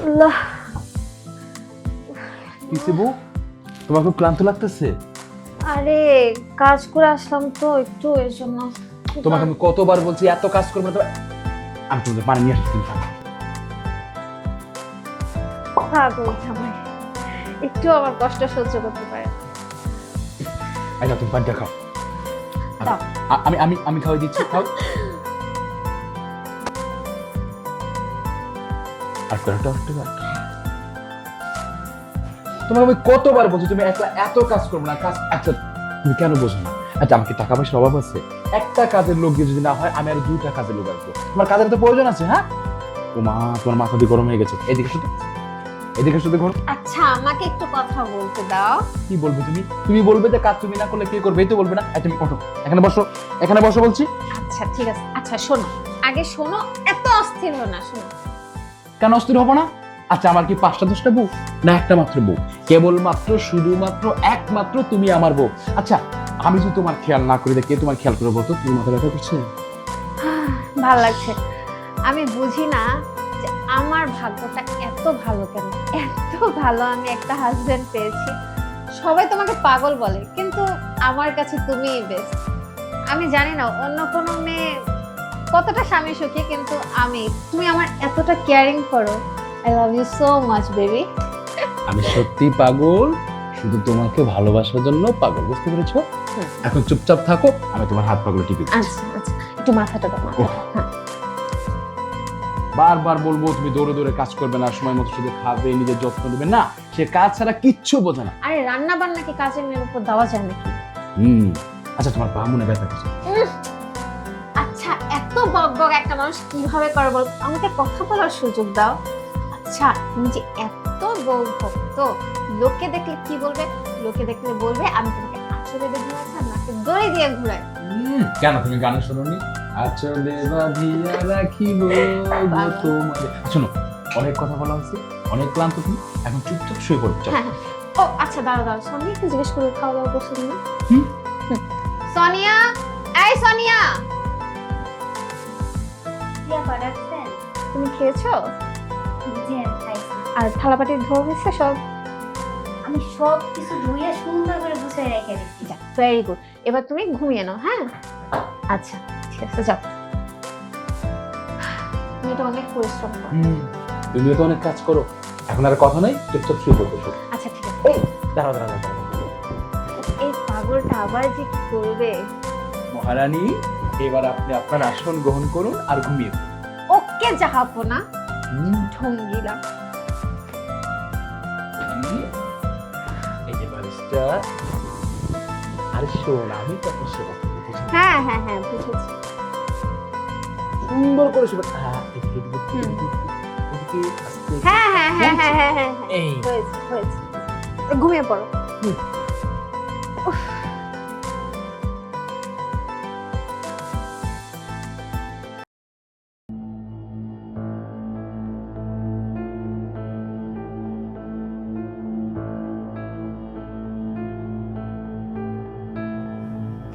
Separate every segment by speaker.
Speaker 1: আল্লাহ।
Speaker 2: কিসে বউ তোমার খুব ক্লান্ত লাগতেছে।
Speaker 1: আরে কাজ করে আসলাম তো একটু এর জন্য।
Speaker 2: তোমাকে আমি কতবার বলছি এত কাজ করবে না আমি তোমাদের পানি নিয়ে আসছি
Speaker 1: পাগল জামাই। একটু আমার কষ্ট সহ্য করতে পারে
Speaker 2: নাও, তুমি পানিটা খাও। আমি আমি আমি খাওয়াই দিচ্ছি খাও। আর কয়েকটা একটু দাও। তোমাকে আমি কতবার বলছি তুমি একলা এত কাজ করব না কাজ আচ্ছা তুমি কেন বোঝো না? আচ্ছা আমাকে টাকা পয়সার অভাব আছে? একটা কাজের লোক দিয়ে যদি না হয় আমি আর দুইটা কাজের লোক আসব তোমার কাজের তো প্রয়োজন আছে হ্যাঁ? ও মা তোমার মাথা দিয়ে গরম হয়ে গেছে। এদিকে শুধু এদিকে শুধু গরম
Speaker 1: আচ্ছা আমাকে একটু কথা বলতে দাও।
Speaker 2: কি বলবে তুমি? তুমি বলবে যে কাজ তুমি না করলে কে করবে এই তো বলবে না। এই তুমি ওঠো। এখানে বসো এখানে বসো বলছি।
Speaker 1: আচ্ছা ঠিক আছে। আচ্ছা শোনো। আগে শোনো এত অস্থির হো না শোনো।
Speaker 2: কেন অস্থির হব না? আচ্ছা আমার কি পাঁচটা দশটা বউ? না, একটা মাত্র বউ। কেবলমাত্র, শুধুমাত্র, একমাত্র তুমি আমার বউ। আচ্ছা আমি যদি তোমার খেয়াল না করি কে তোমার খেয়াল করে বলতো? তুমি মাথা ব্যথা করছে?
Speaker 1: ভালো লাগছে। আমি বুঝি না যে আমার ভাগ্যটা এত ভালো কেন? এত ভালো আমি একটা হাজবেন্ড পেয়েছি। সবাই তোমাকে পাগল বলে, কিন্তু আমার কাছে তুমিই বেস্ট আমি জানি না, অন্য কোনো মেয়ে কতটা স্বামী সুখী কিন্তু আমি তুমি আমার এতটা কেয়ারিং করো। I love you so much baby
Speaker 2: আমি সত্যি পাগল শুধু তোমাকে ভালোবাসার জন্য পাগল বুঝতে পেরেছ? এখন চুপচাপ থাকো আমি তোমার হাত পাগল টিপে দিচ্ছি।
Speaker 1: আচ্ছা আচ্ছা একটু মাথাটা দাও। হ্যাঁ।
Speaker 2: বারবার বলব তুমি দৌড়ে দৌড়ে কাজ করবে না সময় মতো শুধু খাবে নিজের যত্ন নেবে। না সে কাজ ছাড়া কিচ্ছু বোঝে না।
Speaker 1: আরে রান্না বান্না কি কাজের মেয়ের উপর দেওয়া যায় নাকি?
Speaker 2: হুম। আচ্ছা তোমার পা মনে ব্যথা করছে।
Speaker 1: আচ্ছা এত বক বক একটা মানুষ কীভাবে করে বল? আমাকে কথা বলার সুযোগ দাও। আচ্ছা তুমি যে এত বউ ভক্ত লোকে দেখলে কি বলবে? লোকে দেখলে বলবে আমি তোমাকে আচলে আর নাকে দড়ি দিয়ে ঘুরাই।
Speaker 2: কেন তুমি গান শোনোনি? আচলে বাঁধিয়া রাখিব গো তোমারে শোনো অনেক কথা বলা হয়েছে অনেক ক্লান্ত তুমি এখন চুপচাপ শুয়ে পড়ো চলো।
Speaker 1: হ্যাঁ, ও আচ্ছা দাঁড়াও দাঁড়াও সোনিয়া একটু জিজ্ঞেস করো খাওয়া দাওয়া করছ না
Speaker 2: হুম?
Speaker 1: হুম। সোনিয়া! তুমি খেয়েছো? আর থালাপাটি ধোয়া হয়েছে সব?
Speaker 3: আমি সব কিছু ধুয়ে সুন্দর করে গুছিয়ে রেখে দিচ্ছি।
Speaker 1: ভেরি গুড এবার তুমি ঘুমিয়ে নাও হ্যাঁ? আচ্ছা ঠিক আছে যাও। তুমি তো অনেক পরিশ্রম করো।
Speaker 2: হুম, তুমিও তো অনেক কাজ করো। এখন আর কথা নাই চুপচাপ শুয়ে পড়তে
Speaker 1: আচ্ছা ঠিক আছে।
Speaker 2: এই দাঁড়াও দাঁড়াও দাঁড়াও।
Speaker 1: এই পাগলটা আবার যে কি করবে
Speaker 2: মহারানী এবার আপনি আপনার আসন গ্রহণ করুন আর ঘুমিয়ে
Speaker 1: ওকে যাহাবো না? ঢঙ্গিলা।
Speaker 2: এই যে বালিশটা আরে শোন আমি তো সেবা
Speaker 1: হ্যাঁ হ্যাঁ হ্যাঁ বুঝেছি।
Speaker 2: সুন্দর করে সেবা হ্যাঁ
Speaker 1: হ্যাঁ হ্যাঁ হ্যাঁ হ্যাঁ হ্যাঁ হ্যাঁ। হ্যাঁ হয়েছে হয়েছে। ঘুমিয়ে পড়ো।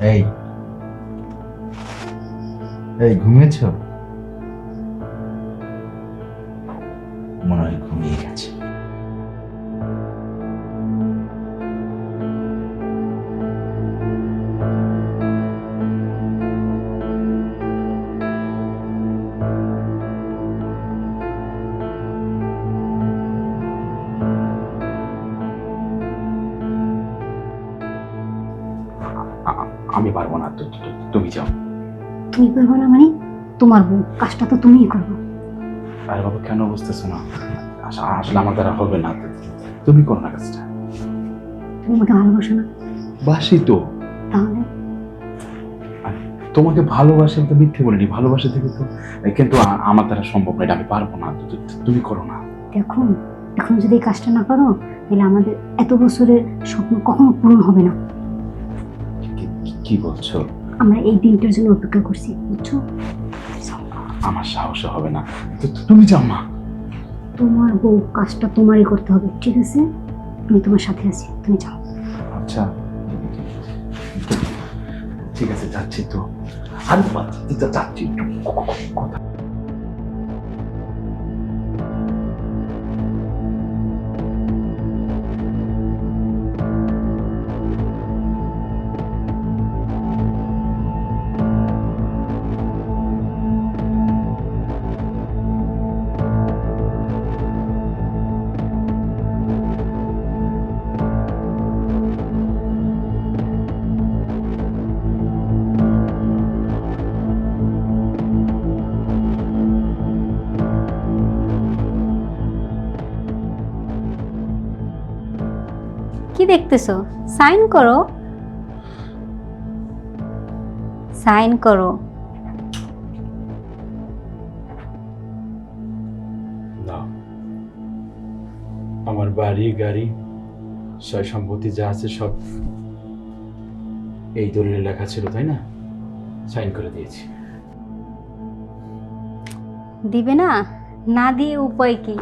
Speaker 4: এই। এই ঘুমিয়েছ?
Speaker 2: তুমি
Speaker 3: করব না মানে? তোমার বউ কাজটা তো তুমিই করব।
Speaker 2: আরে বাবা কেন বুঝতেছো না? আস- আসলে আমার দ্বারা হবে না। তুমি করো না কাজটা।
Speaker 3: তুমি আমাকে ভালোবাসো না।
Speaker 2: বাসি তো।
Speaker 3: তাহলে?
Speaker 2: তোমাকে ভালোবাসি তো মিথ্যে বলিনি ভালোবাসা থেকে তো। কিন্তু আমার দ্বারা সম্ভব না এটা আমি পারব না। তুমি করো না।
Speaker 3: দেখো এখন যদি এই কাজটা না করো তাহলে আমাদের এত বছরের স্বপ্ন কখনো পূরণ হবে না।
Speaker 2: কি বলছো?
Speaker 3: আমরা এই দিনটার জন্য অপেক্ষা করছি বুঝছ?
Speaker 2: আমার সাহস হবে না। তুমি যাও মা।
Speaker 3: তোমার বউ কাজটা তোমারই করতে হবে ঠিক আছে? আমি তোমার সাথে আছি তুমি যাও।
Speaker 2: আচ্ছা। ঠিক আছে যাচ্ছি তো। আর যাচ্ছি একটু। কথা
Speaker 3: দেখতেছো? সাইন করো। সাইন করো।
Speaker 2: না। আমার বাড়ি গাড়ি সয় সম্পত্তি যা আছে সব এই দলিলে লেখা ছিল তাই না? সাইন করে দিয়েছি।
Speaker 3: দিবে না? না দিয়ে উপায় কি?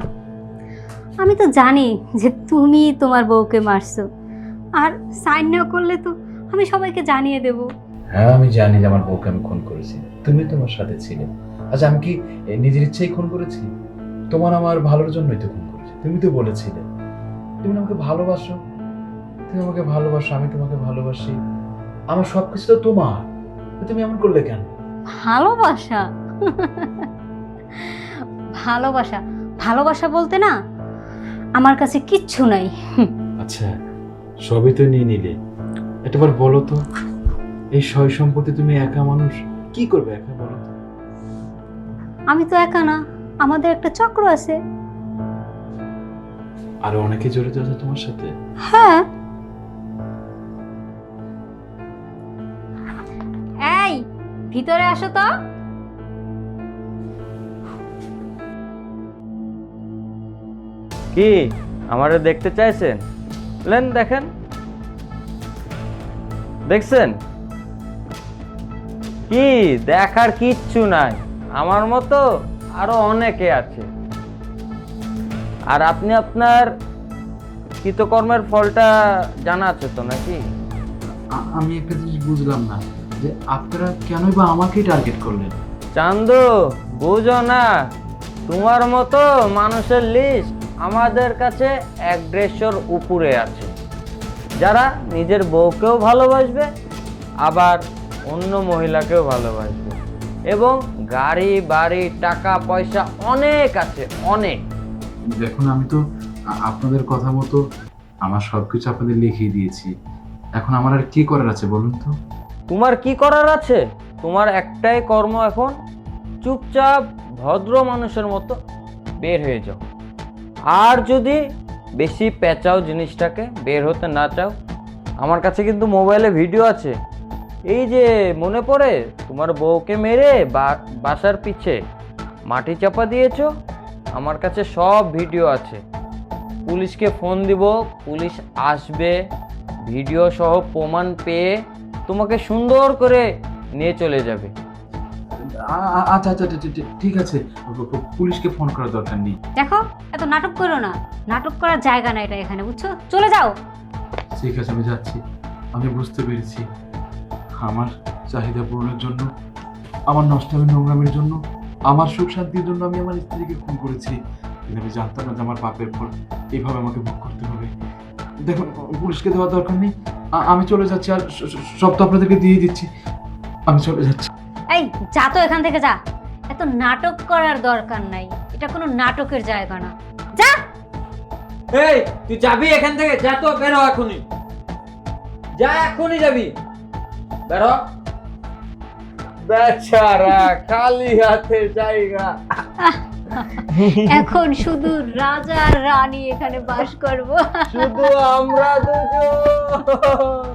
Speaker 3: আমি তো জানি যে তুমি তোমার বউকে মারছো। আর সাইন না করলে তো আমি সবাইকে জানিয়ে দেব।
Speaker 2: হ্যাঁ আমি জানি যে আমার বউকে আমি খুন করেছি। তুমি তোমার সাথে ছিলে। আচ্ছা আমি কি নিজের ইচ্ছেই খুন করেছি? তোমার আমার ভালোর জন্যই তো খুন করেছি। তুমি তো বলেছিলে। তুমি আমাকে ভালোবাসো। তুমি আমাকে ভালোবাসো আমি তোমাকে ভালোবাসি। আমার সবকিছু তো তোমার। তুমি এমন করলে কেন?
Speaker 3: ভালোবাসা? ভালোবাসা। ভালোবাসা বলতে না আমার কাছে কিচ্ছু নাই।
Speaker 2: আচ্ছা সবই তো নিয়ে নিলে। একবার বলো তো এই সয় সম্পত্তি তুমি একা মানুষ কি করবে একা বলো তো?
Speaker 3: আমি তো একা না আমাদের একটা চক্র আছে।
Speaker 2: আরও অনেকে জড়িত আছে তোমার সাথে?
Speaker 3: হ্যাঁ। এই ভিতরে আসো তো।
Speaker 5: কি? আমারে দেখতে চাইছেন? লেন দেখেন। দেখছেন? কি? দেখার কিচ্ছু নাই। আমার মতো আরও অনেকে আছে। আর আপনি আপনার কৃতকর্মের ফলটা জানা আছে তো নাকি?
Speaker 2: আমি একটা জিনিস বুঝলাম না যে আপনারা কেনই বা আমাকেই টার্গেট করলেন?
Speaker 5: চান্দু বুঝো না। তোমার মতো মানুষের লিস্ট আমাদের কাছে এক দেড়শোর উপরে আছে। যারা নিজের বউকেও ভালোবাসবে আবার অন্য মহিলাকেও ভালোবাসবে। এবং গাড়ি বাড়ি টাকা পয়সা অনেক আছে অনেক।
Speaker 2: দেখুন আমি তো আপনাদের কথা মতো আমার সবকিছু আপনাদের লিখিয়ে দিয়েছি। এখন আমার আর কি করার আছে বলুন তো?
Speaker 5: তোমার কি করার আছে? তোমার একটাই কর্ম এখন চুপচাপ ভদ্র মানুষের মতো বের হয়ে যাও। আর যদি বেশি পেঁচাও জিনিসটাকে বের হতে না চাও, আমার কাছে কিন্তু মোবাইলে ভিডিও আছে। এই যে মনে পড়ে, তোমার বউকে মেরে বাসার পিছে মাটি চাপা দিয়েছ? আমার কাছে সব ভিডিও আছে। পুলিশকে ফোন দিব, পুলিশ আসবে, ভিডিও সহ প্রমাণ পেয়ে তোমাকে সুন্দর করে নিয়ে চলে যাবে।
Speaker 2: আচ্ছা আচ্ছা ঠিক- ঠিক- ঠিক আছে। পুলিশকে ফোন করার দরকার নেই।
Speaker 3: দেখো এত নাটক করো না। নাটক করার জায়গা না এটা এখানে বুঝছ? চলে যাও।
Speaker 2: ঠিক আছে আমি যাচ্ছি। আমি বুঝতে পেরেছি। আমার চাহিদা পূরণের জন্য আমার নষ্টামি নোংরামের জন্য আমার সুখ শান্তির জন্য আমি আমার স্ত্রীকে খুন করেছি। কিন্তু আমি জানতাম না যে আমার পাপের ফল এইভাবে আমাকে ভোগ করতে হবে। দেখুন পুলিশকে দেওয়ার দরকার নেই। আমি চলে যাচ্ছি আর সব তো আপনাদেরকে দিয়ে দিচ্ছি। আমি চলে যাচ্ছি।
Speaker 3: এই যা তো এখান থেকে যা। এত নাটক করার দরকার নাই। এটা কোনো নাটকের জায়গা না। যা!
Speaker 5: এই তুই যাবি এখান থেকে? যা তো বেরো এখনই। যা এখনই যাবি। বেরো। বেচারা খালি হাতে জায়গা।
Speaker 3: এখন শুধু রাজা আর রানী এখানে বাস করব।
Speaker 5: শুধু আমরা দুজন।